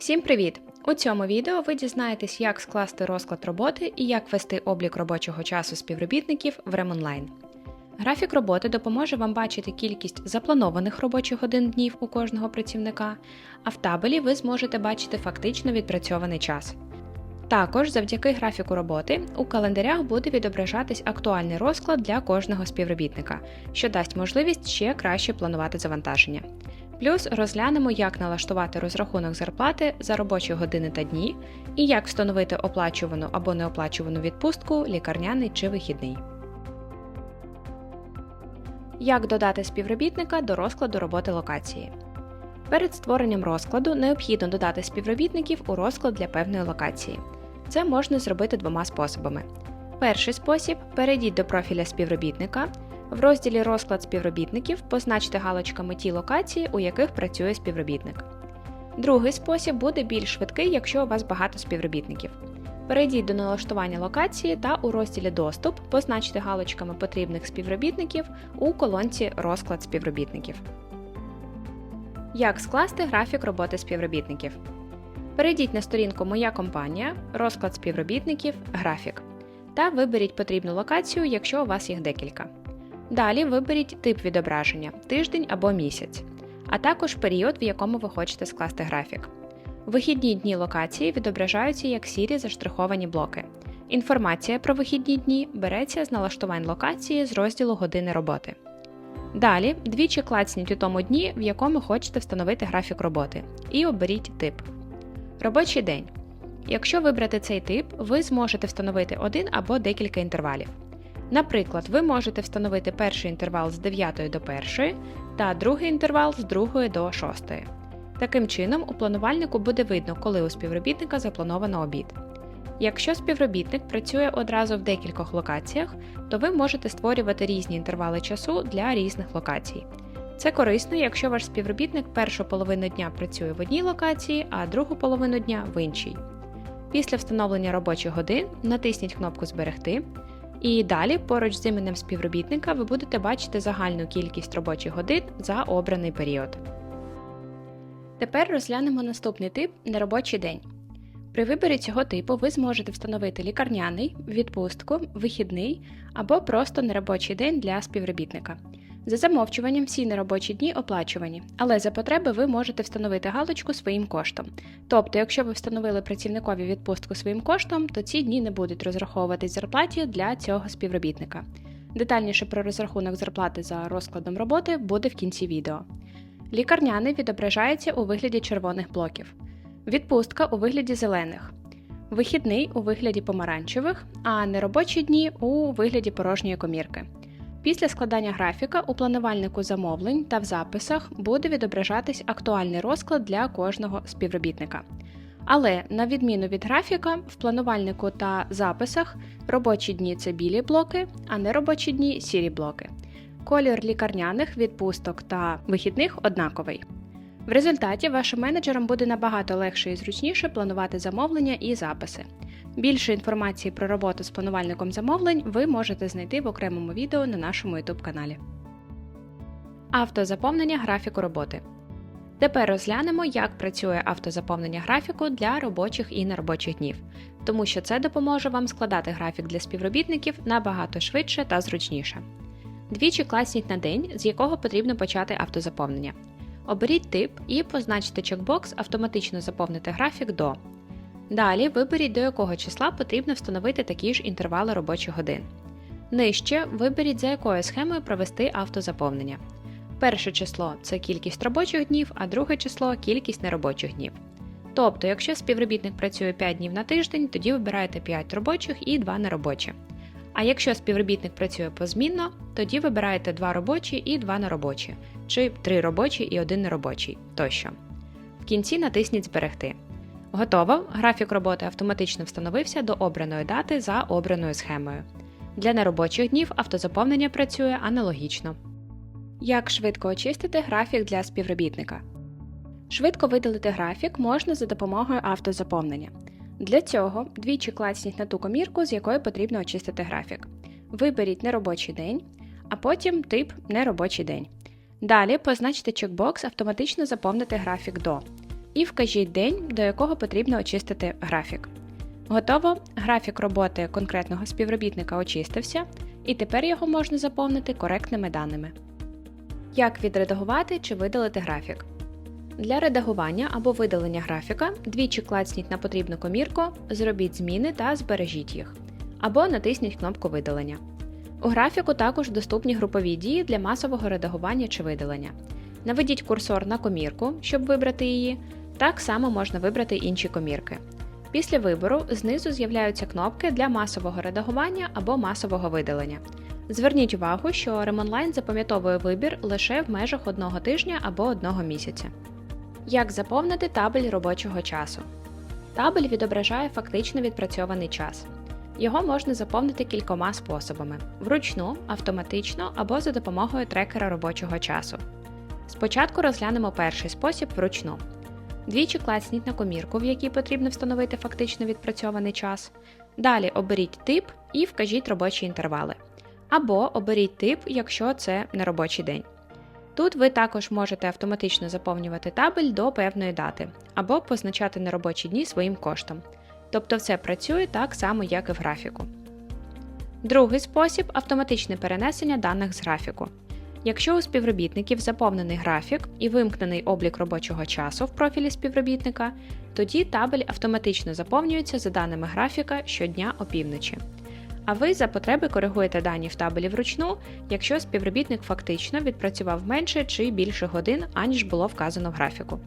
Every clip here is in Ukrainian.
Всім привіт! У цьому відео ви дізнаєтесь, як скласти розклад роботи і як вести облік робочого часу співробітників в Ремонлайн. Графік роботи допоможе вам бачити кількість запланованих робочих годин днів у кожного працівника, а в табелі ви зможете бачити фактично відпрацьований час. Також завдяки графіку роботи у календарях буде відображатись актуальний розклад для кожного співробітника, що дасть можливість ще краще планувати завантаження. Плюс розглянемо, як налаштувати розрахунок зарплати за робочі години та дні, і як встановити оплачувану або неоплачувану відпустку, лікарняний чи вихідний. Як додати співробітника до розкладу роботи локації. Перед створенням розкладу необхідно додати співробітників у розклад для певної локації. Це можна зробити двома способами. Перший спосіб перейдіть до профіля співробітника. В розділі Розклад співробітників позначте галочками ті локації, у яких працює співробітник. Другий спосіб буде більш швидкий, якщо у вас багато співробітників. Перейдіть до налаштування локації та у розділі Доступ позначте галочками потрібних співробітників у колонці Розклад співробітників. Як скласти графік роботи співробітників? Перейдіть на сторінку Моя компанія, розклад співробітників, графік та виберіть потрібну локацію, якщо у вас їх декілька. Далі виберіть тип відображення тиждень або місяць, а також період, в якому ви хочете скласти графік. Вихідні дні локації відображаються як сірі заштриховані блоки. Інформація про вихідні дні береться з налаштувань локації з розділу години роботи. Далі двічі клацніть у тому дні, в якому хочете встановити графік роботи, і оберіть тип. Робочий день. Якщо вибрати цей тип, ви зможете встановити один або декілька інтервалів. Наприклад, ви можете встановити перший інтервал з 9 до 1 та другий інтервал з 2 до 6. Таким чином, у планувальнику буде видно, коли у співробітника заплановано обід. Якщо співробітник працює одразу в декількох локаціях, то ви можете створювати різні інтервали часу для різних локацій. Це корисно, якщо ваш співробітник першу половину дня працює в одній локації, а другу половину дня в іншій. Після встановлення робочих годин натисніть кнопку Зберегти. І далі, поруч з іменем співробітника, ви будете бачити загальну кількість робочих годин за обраний період. Тепер розглянемо наступний тип неробочий день. При виборі цього типу ви зможете встановити лікарняний, відпустку, вихідний або просто неробочий день для співробітника. За замовчуванням всі неробочі дні оплачувані, але за потреби ви можете встановити галочку своїм коштом. Тобто, якщо ви встановили працівникові відпустку своїм коштом, то ці дні не будуть розраховуватись зарплаті для цього співробітника. Детальніше про розрахунок зарплати за розкладом роботи буде в кінці відео. Лікарняний відображається у вигляді червоних блоків, відпустка у вигляді зелених, вихідний у вигляді помаранчевих, а неробочі дні у вигляді порожньої комірки. Після складання графіка у планувальнику замовлень та в записах буде відображатись актуальний розклад для кожного співробітника. Але, на відміну від графіка, в планувальнику та записах робочі дні це білі блоки, а неробочі дні сірі блоки. Колір лікарняних, відпусток та вихідних однаковий. В результаті вашим менеджерам буде набагато легше і зручніше планувати замовлення і записи. Більше інформації про роботу з планувальником замовлень ви можете знайти в окремому відео на нашому YouTube каналі. Автозаповнення графіку роботи. Тепер розглянемо, як працює автозаповнення графіку для робочих і неробочих днів, тому що це допоможе вам складати графік для співробітників набагато швидше та зручніше. Двічі класніть на день, з якого потрібно почати автозаповнення. Оберіть тип і позначте чекбокс Автоматично заповнити графік до. Далі виберіть, до якого числа потрібно встановити такі ж інтервали робочих годин. Нижче виберіть, за якою схемою провести автозаповнення. Перше число це кількість робочих днів, а друге число кількість неробочих днів. Тобто, якщо співробітник працює 5 днів на тиждень, тоді вибираєте 5 робочих і 2 неробочі. А якщо співробітник працює позмінно, тоді вибираєте 2 робочі і 2 неробочі, чи 3 робочі і 1 неробочий тощо. В кінці натисніть Зберегти. Готово. Графік роботи автоматично встановився до обраної дати за обраною схемою. Для неробочих днів автозаповнення працює аналогічно. Як швидко очистити графік для співробітника? Швидко видалити графік можна за допомогою автозаповнення. Для цього двічі клацніть на ту комірку, з якої потрібно очистити графік. Виберіть неробочий день, а потім тип неробочий день. Далі позначте чекбокс Автоматично заповнити графік до. І вкажіть день, до якого потрібно очистити графік. Готово, графік роботи конкретного співробітника очистився, і тепер його можна заповнити коректними даними. Як відредагувати чи видалити графік? Для редагування або видалення графіка двічі клацніть на потрібну комірку, зробіть зміни та збережіть їх, або натисніть кнопку видалення. У графіку також доступні групові дії для масового редагування чи видалення. Наведіть курсор на комірку, щоб вибрати її. Так само можна вибрати інші комірки. Після вибору знизу з'являються кнопки для масового редагування або масового видалення. Зверніть увагу, що Remonline запам'ятовує вибір лише в межах одного тижня або одного місяця. Як заповнити табель робочого часу? Табель відображає фактично відпрацьований час. Його можна заповнити кількома способами: вручну, автоматично або за допомогою трекера робочого часу. Спочатку розглянемо перший спосіб вручну. Двічі клацніть на комірку, в якій потрібно встановити фактично відпрацьований час. Далі оберіть тип і вкажіть робочі інтервали. Або оберіть тип, якщо це не робочий день. Тут ви також можете автоматично заповнювати табель до певної дати, або позначати неробочі дні своїм коштом. Тобто все працює так само, як і в графіку. Другий спосіб автоматичне перенесення даних з графіку. Якщо у співробітників заповнений графік і вимкнений облік робочого часу в профілі співробітника, тоді табель автоматично заповнюється за даними графіка щодня опівночі. А ви за потреби коригуєте дані в табелі вручну, якщо співробітник фактично відпрацював менше чи більше годин, аніж було вказано в графіку.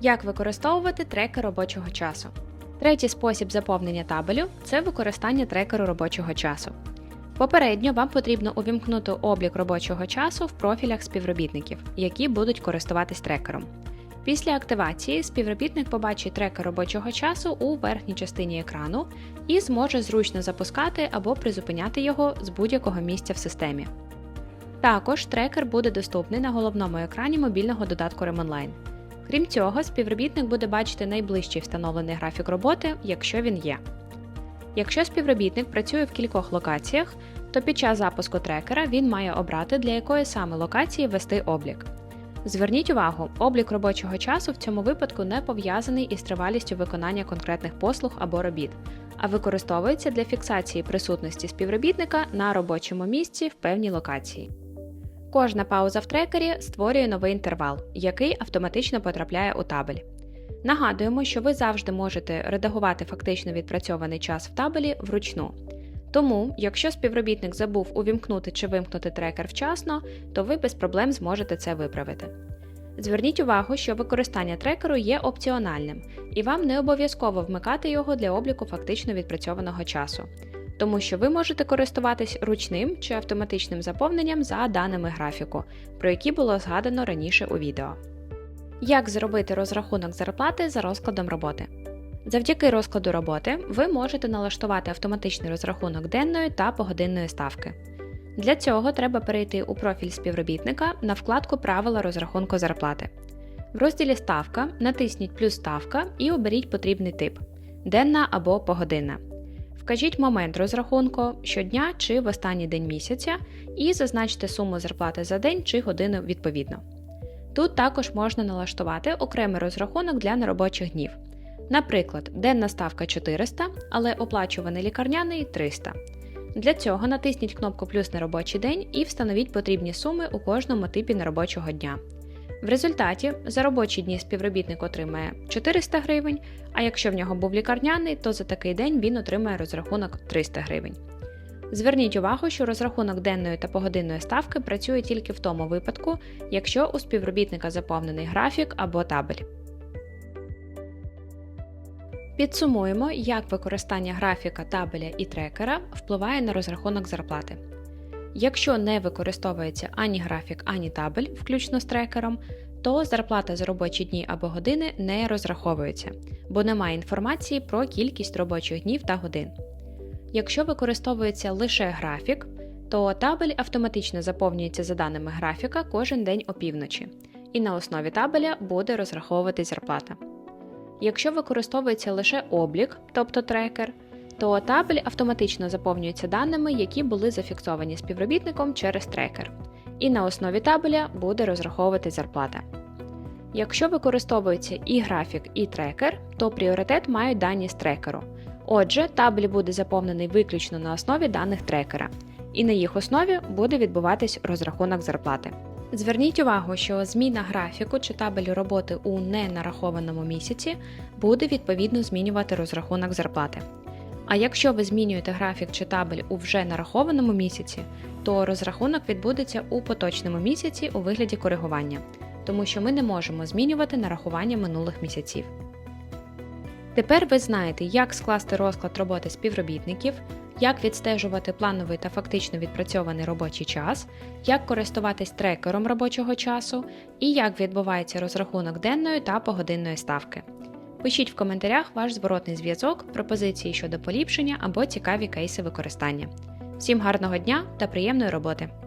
Як використовувати трекер робочого часу? Третій спосіб заповнення табелю це використання трекеру робочого часу. Попередньо вам потрібно увімкнути облік робочого часу в профілях співробітників, які будуть користуватись трекером. Після активації співробітник побачить трекер робочого часу у верхній частині екрану і зможе зручно запускати або призупиняти його з будь-якого місця в системі. Також трекер буде доступний на головному екрані мобільного додатку Remonline. Крім цього, співробітник буде бачити найближчий встановлений графік роботи, якщо він є. Якщо співробітник працює в кількох локаціях, то під час запуску трекера він має обрати, для якої саме локації вести облік. Зверніть увагу, облік робочого часу в цьому випадку не пов'язаний із тривалістю виконання конкретних послуг або робіт, а використовується для фіксації присутності співробітника на робочому місці в певній локації. Кожна пауза в трекері створює новий інтервал, який автоматично потрапляє у табель. Нагадуємо, що ви завжди можете редагувати фактично відпрацьований час в табелі вручну. Тому, якщо співробітник забув увімкнути чи вимкнути трекер вчасно, то ви без проблем зможете це виправити. Зверніть увагу, що використання трекеру є опціональним, і вам не обов'язково вмикати його для обліку фактично відпрацьованого часу, тому що ви можете користуватись ручним чи автоматичним заповненням за даними графіку, про які було згадано раніше у відео. Як зробити розрахунок зарплати за розкладом роботи? Завдяки розкладу роботи ви можете налаштувати автоматичний розрахунок денної та погодинної ставки. Для цього треба перейти у профіль співробітника на вкладку Правила розрахунку зарплати. В розділі Ставка натисніть плюс ставка і оберіть потрібний тип денна або погодинна. Вкажіть момент розрахунку щодня чи в останній день місяця і зазначте суму зарплати за день чи годину відповідно. Тут також можна налаштувати окремий розрахунок для неробочих днів. Наприклад, денна ставка 400, але оплачуваний лікарняний 300. Для цього натисніть кнопку Плюс на робочий день і встановіть потрібні суми у кожному типі неробочого дня. В результаті за робочі дні співробітник отримає 400 гривень, а якщо в нього був лікарняний, то за такий день він отримає розрахунок 300 гривень. Зверніть увагу, що розрахунок денної та погодинної ставки працює тільки в тому випадку, якщо у співробітника заповнений графік або табель. Підсумуємо, як використання графіка табеля і трекера впливає на розрахунок зарплати. Якщо не використовується ані графік, ані табель, включно з трекером, то зарплата за робочі дні або години не розраховується, бо немає інформації про кількість робочих днів та годин. Якщо використовується лише графік, то табель автоматично заповнюється за даними графіка кожен день опівночі, і на основі табеля буде розраховуватись зарплата. Якщо використовується лише облік, тобто трекер, то табель автоматично заповнюється даними, які були зафіксовані співробітником через трекер, і на основі табеля буде розраховувати зарплата. Якщо використовується і графік, і трекер, то пріоритет мають дані з трекеру. Отже, табель буде заповнений виключно на основі даних трекера, і на їх основі буде відбуватись розрахунок зарплати. Зверніть увагу, що зміна графіку чи табелю роботи у ненарахованому місяці буде відповідно змінювати розрахунок зарплати. А якщо ви змінюєте графік чи табель у вже нарахованому місяці, то розрахунок відбудеться у поточному місяці у вигляді коригування, тому що ми не можемо змінювати нарахування минулих місяців. Тепер ви знаєте, як скласти розклад роботи співробітників, як відстежувати плановий та фактично відпрацьований робочий час, як користуватись трекером робочого часу і як відбувається розрахунок денної та погодинної ставки. Пишіть в коментарях ваш зворотний зв'язок, пропозиції щодо поліпшення або цікаві кейси використання. Всім гарного дня та приємної роботи!